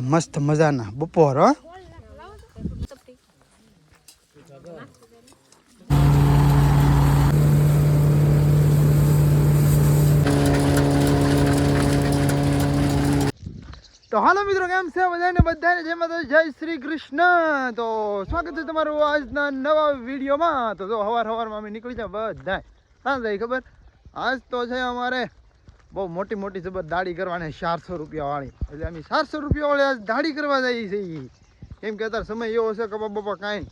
મસ્ત મજાના બપોર તો હાલો મિત્રો, કેમ છે બધાને? બધાને જય માતા જય શ્રી કૃષ્ણ. તો સ્વાગત છે તમારું આજના નવા વિડીયોમાં. તો હવાર હવારમાં અમે નીકળી જાય બધા હા જાય ખબર? આજ તો છે અમારે બહુ મોટી મોટી જબર દાઢી કરવાની ચારસો રૂપિયા વાળી એટલે અમે ચારસો રૂપિયા વાળી આજ દાઢી કરવા જઈએ છીએ. કેમ કે અત્યારે સમય એવો છે કપા બપા કાંઈ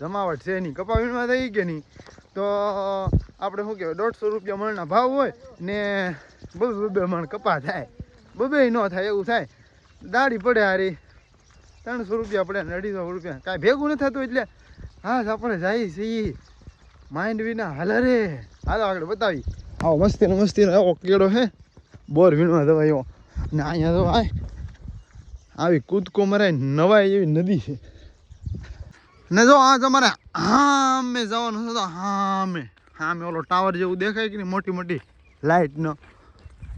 જમાવટ છે નહીં. કપા વીણવા થઈ કે નહીં? તો આપણે શું કહેવાય, દોઢસો રૂપિયા મણના ભાવ હોય ને બબે બબે મણ કપા થાય. બબે ન થાય એવું થાય. દાઢી પડે હારી. ત્રણસો રૂપિયા પડે ને અઢીસો રૂપિયા. કાંઈ ભેગું ન થતું એટલે હા આપણે જઈએ છીએ. માઇન્ડ વિના હાલ રે હાલો આગળ બતાવી. આવો મસ્તી ને મસ્તી આવો કેળો હે. બોર વીણવા દવાઈઓ ને અહીંયા તો આય. આવી કૂદકો મરાય નવાય એવી નદી છે. ને જો આ તમારે હામે જવાનું છે તો હામે. હામે ઓલો ટાવર જેવું દેખાય કે મોટી મોટી લાઇટ નો.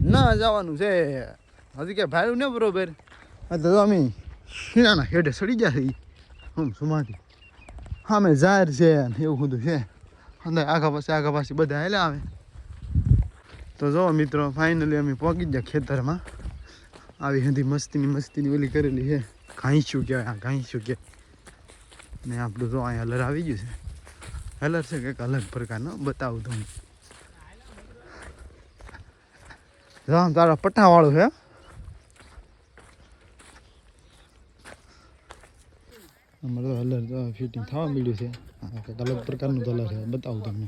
ના જવાનું છે. હજી કે ભાઈ ને બરોબર. તો અમે શીણાના હેઠે સડી છે હમ સુમાથી સામે જાહેર છે એવું બધું છે. અંદર આગા પાસે આગા પાસે બધા હેલા આવે. તો જો મિત્રો ફાઇનલી અમે પહોંચી ગયા ખેતરમાં. આવી હતી મસ્તીની મસ્તીની ઓલી કરેલી છે. ઘાંસ્યું કહેવાય, આ ઘાંસ્યું કે. ને આપણું જો અહીંયા હલર આવી ગયું છે. હલર છે કંઈક અલગ પ્રકારનો, બતાવું તમને. જો તારા પટ્ટાવાળું છે. અમારે હલર ફિટિંગ થવા મળ્યું છે. અલગ પ્રકારનું કલર છે, બતાવું તમને.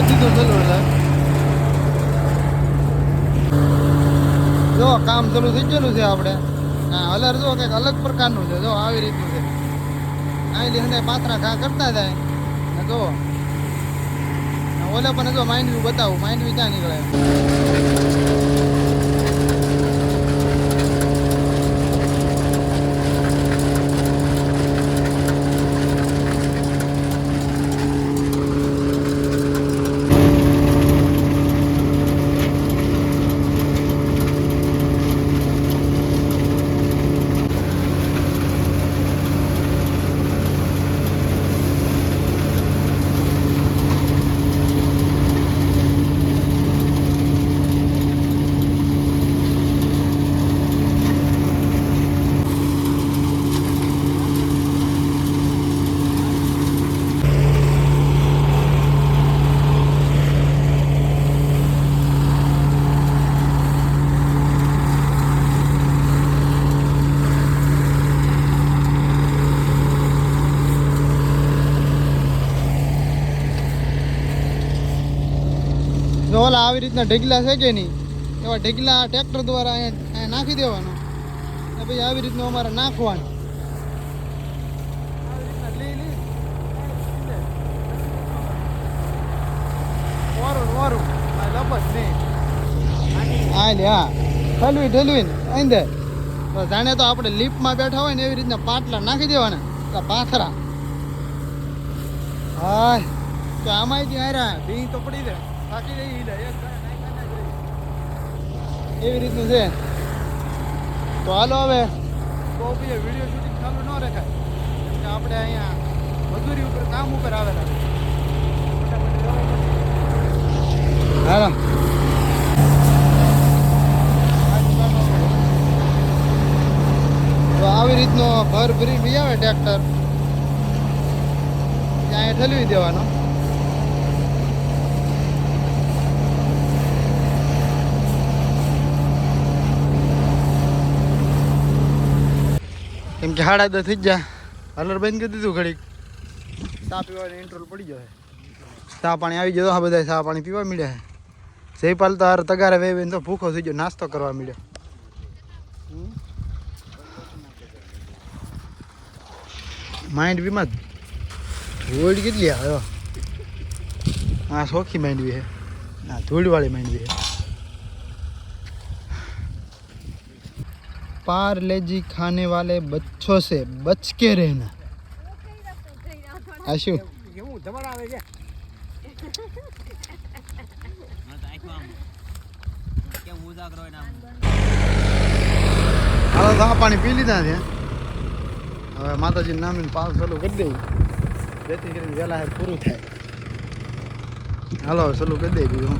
નથી તો ચાલુ એટલે જો કામ ચાલુ થઈ છે આપણે. હા હલર જો કંઈક અલગ પ્રકારનું છે, જો આવી રીતનું છે. અહીં લીધે પાત્રા ઘા કરતા જાય. ને જો ઓલે પણ જો માઇન્ડ બતાવું માઇન્ડ ક્યાં નીકળે? ઓલા આવી રીતના ઢગલા છે કે નહીં? એવા ઢગલા ટ્રેક્ટર દ્વારા અહીંયા નાખી દેવાનો. ને પછી આવી રીતનું અમારે નાખવાનું. જાણે તો આપણે લીપમાં બેઠા હોય ને એવી રીતના પાટલા નાખી દેવાના. પાથરા હા તો આમાં જ હારા ભી તો પડી જાય. એવી રીતનું છે. તો હાલો હવે. કોપીએ વીડિયો શૂટિંગ ચાલુ ન રખાય. કે આપણે અહીંયા મજૂરી ઉપર કામ ઉપર આવેલા. હાલો. તો આવી રીતનો ભર ભરી બી આવે ટ્રેક્ટર. ત્યાં ઠલવી દેવાનો કેમ કે સાડા દસ થઈ ગયા હલર બંધ કરી દીધું ઘડીક. ચા પીવાની ઇન્ટ્રોલ પડી જાય સા પાણી આવી ગયો હા બધા સા પાણી પીવા મળ્યા છે જયપાલ તો હાર તગારે વે તો ભૂખો થઈ ગયો નાસ્તો કરવા મળ્યો માઇન્ડ બીમાં ધૂળ કેટલી આવ્યો હા સોખી માઇન્ડ બી હે. હા ધૂળવાળી માઇન્ડ બી હે. પારલેજી ખાને વાલે બચ્છો છે બચકે રહેના આ શું હાલો તો પાણી પી લીધા છે હવે માતાજી નામ પાસ ચાલુ કરી દઈ જેથી કરીને વહેલા પૂરું થાય હાલો સલું કરી દઈ બીજું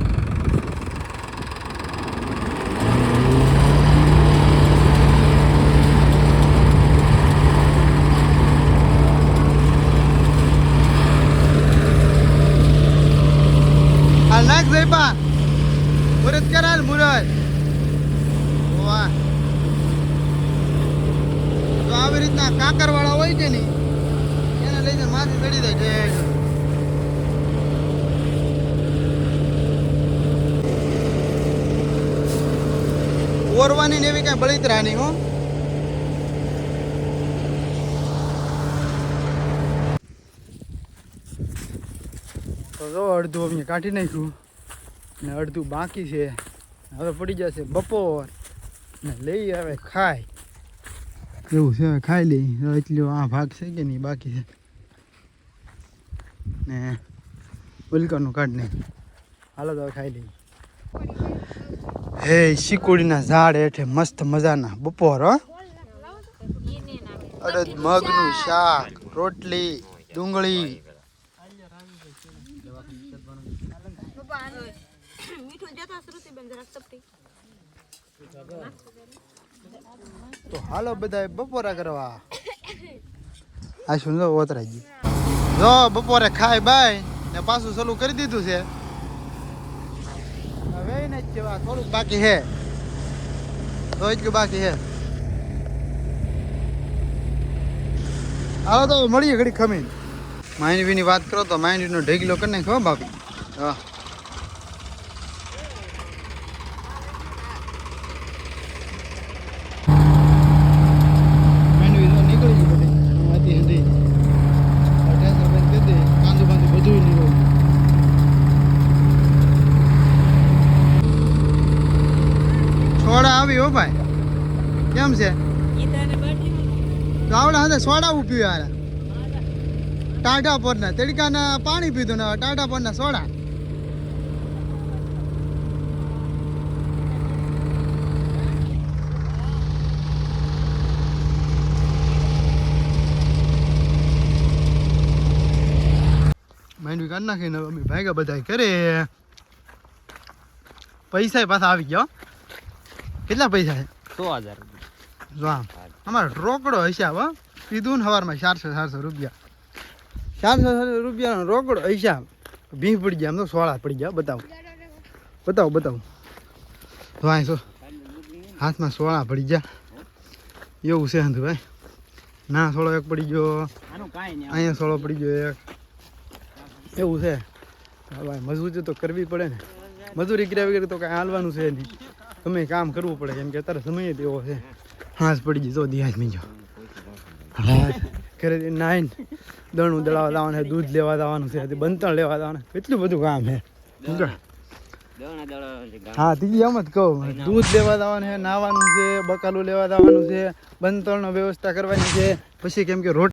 રીતના કાકર વાળા હોય છે ને એને લઈને માથે ચડી જાય છે ઓરવાની ને એવી કઈ બળિતરા નહીં હો. તો જો અડધું અમે કાઢી નાખ્યું ને અડધું બાકી છે. હવે પડી જશે બપોર. ને લઈ આવે, ખાય. એવું છે, ખાઈ લઈ. એટલો આ ભાગ છે કે નહીં, બાકી છે. ને ઉલકાનું કાઢ નહીં હાલો તો ખાઈ લઈ હે, શીકુડીના ઝાડ હેઠે મસ્ત મજાના બપોર, હો. અડદ મગનું શાક, રોટલી, ડુંગળી. મીઠું જતા તો હાલો બધા બપોરા કરવા. આ શું ઓતરાઈ ગયું જો બપોરે ખાય બાય ને પાછું ચાલુ કરી દીધું છે. હવે ને જેવા થોડુંક બાકી છે. તો એટલું બાકી છે. હાલો તો મળીએ ઘડી ખમીને. માઇન્ડવીની વાત કરો તો માઇન્ડવીનો ઢેગલો કરી ખબર હો બાપી. હા માંડવી તો નીકળી ગઈ બધી આથી હતી અઢારસો બંધ કરી દે કાંદુ બાંદુ બધું નીકળી સોડા આવી હો ભાઈ કેમ છે? તો આવડે હાથે સોડા પીવું યાર ટાટા પરના, તડકાના પાણી પીધું ને ટાટા પરના સોડા. માંડવી કરી નાખીને અમે ભાગ્યા બધા કરે પૈસા પાછા આવી ગયા કેટલા પૈસા સો હજાર જો આમ. અમારો રોકડો હિસાબ હો. કીધું ને સવારમાં ચારસો ચારસો રૂપિયા. ચારસો ચારસો રૂપિયાનો રોકડો હિસાબ ભીંસ પડી ગયા, આમ તો સોળા પડી ગયા બતાવો. બતાવો બતાવો. જો અહીં સો હાથમાં સોળા પડી ગયા. એવું છે હંધુ, ભાઈ. ના, સોળો એક પડી ગયો. અહીંયા સોળો પડી ગયો એક. એવું છે. ભાઈ, મજૂરી તો કરવી પડે ને. મજૂરી કર્યા વગર તો કાંઈ હાલવાનું છે નહીં. તમે કામ કરવું પડે, કેમ કે અત્યારે સમય જ એવો છે. હાથ પડી ગઈ. તો દિહાજ મી જો ઘરે નાઈન દણું દળાવા લાવવાનું છે દૂધ લેવા જવાનું છે બંતણ લેવા જવાનું કેટલું બધું કામ છે. હા ત્રીજી એમ જ કહું. દૂધ લેવા જવાનું છે નાવાનું છે બકાલું લેવા જવાનું છે બંતણનો વ્યવસ્થા કરવાની છે. પછી કેમ કે રોટ